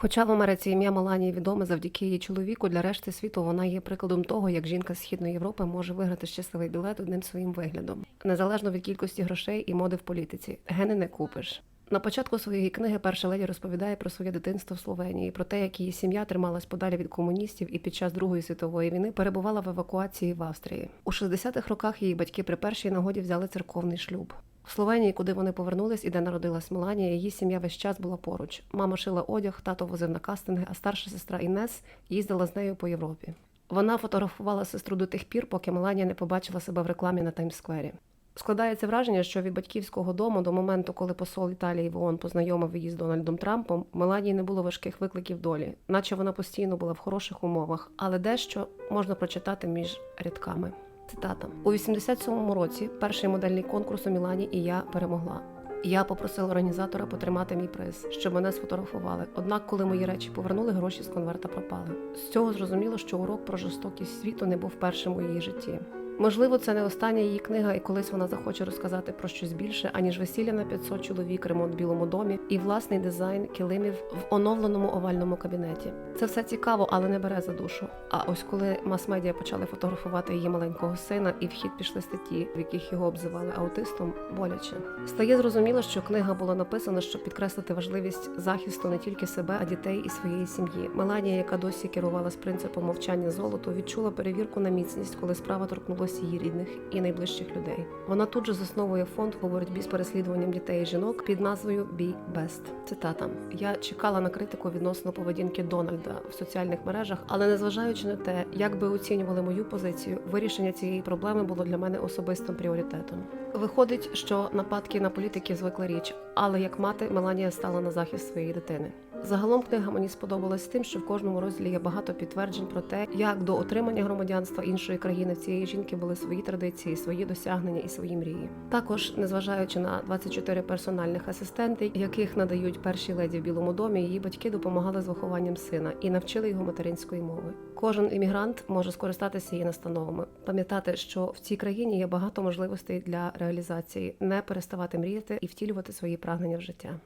Хоча в Америці ім'я Меланії відоме завдяки її чоловіку, для решти світу вона є прикладом того, як жінка з східної Європи може виграти щасливий білет одним своїм виглядом, незалежно від кількості грошей і моди в політиці. Гени не купиш. На початку своєї книги перша леді розповідає про своє дитинство в Словенії, про те, як її сім'я трималась подалі від комуністів і під час Другої світової війни перебувала в евакуації в Австрії. У 60-х роках її батьки при першій нагоді взяли церковний шлюб. В Словенії, куди вони повернулись і де народилась Меланія, її сім'я весь час була поруч. Мама шила одяг, тато возив на кастинги, а старша сестра Інес їздила з нею по Європі. Вона фотографувала сестру до тих пір, поки Меланія не побачила себе в рекламі на Таймс-сквері. Складається враження, що від батьківського дому до моменту, коли посол Італії в ООН познайомив її з Дональдом Трампом, Меланії не було важких викликів долі, наче вона постійно була в хороших умовах, але дещо можна прочитати між рядками. Цитата у 87-му році перший модельний конкурс у Мілані, і я перемогла. Я попросила організатора потримати мій приз, щоб мене сфотографували. Однак, коли мої речі повернули, гроші з конверта пропали. З цього зрозуміло, що урок про жорстокість світу не був першим у її житті. Можливо, це не остання її книга, і колись вона захоче розказати про щось більше, аніж весілля на 500 чоловік, ремонт в білому домі і власний дизайн килимів в оновленому овальному кабінеті. Це все цікаво, але не бере за душу. А ось коли мас-медіа почали фотографувати її маленького сина, і в хід пішли статті, в яких його обзивали аутистом, боляче стає зрозуміло, що книга була написана, щоб підкреслити важливість захисту не тільки себе, а дітей і своєї сім'ї. Меланія, яка досі керувала з принципом мовчання золоту, відчула перевірку на міцність, коли справа торкнулася її рідних і найближчих людей. Вона тут же засновує фонд по боротьбі з переслідуванням дітей і жінок під назвою Be Best. Цитата: Я чекала на критику відносно поведінки Дональда в соціальних мережах, але незважаючи на те, як би оцінювали мою позицію, вирішення цієї проблеми було для мене особистим пріоритетом. Виходить, що нападки на політиків звикла річ, але як мати Меланія стала на захист своєї дитини. Загалом книга мені сподобалась тим, що в кожному розділі є багато підтверджень про те, як до отримання громадянства іншої країни в цієї жінки були свої традиції, свої досягнення і свої мрії. Також, незважаючи на 24 персональних асистенти, яких надають перші леді в Білому домі, її батьки допомагали з вихованням сина і навчили його материнської мови. Кожен іммігрант може скористатися її настановами, пам'ятати, що в цій країні є багато можливостей для реалізації, не переставати мріяти і втілювати свої прагнення в життя.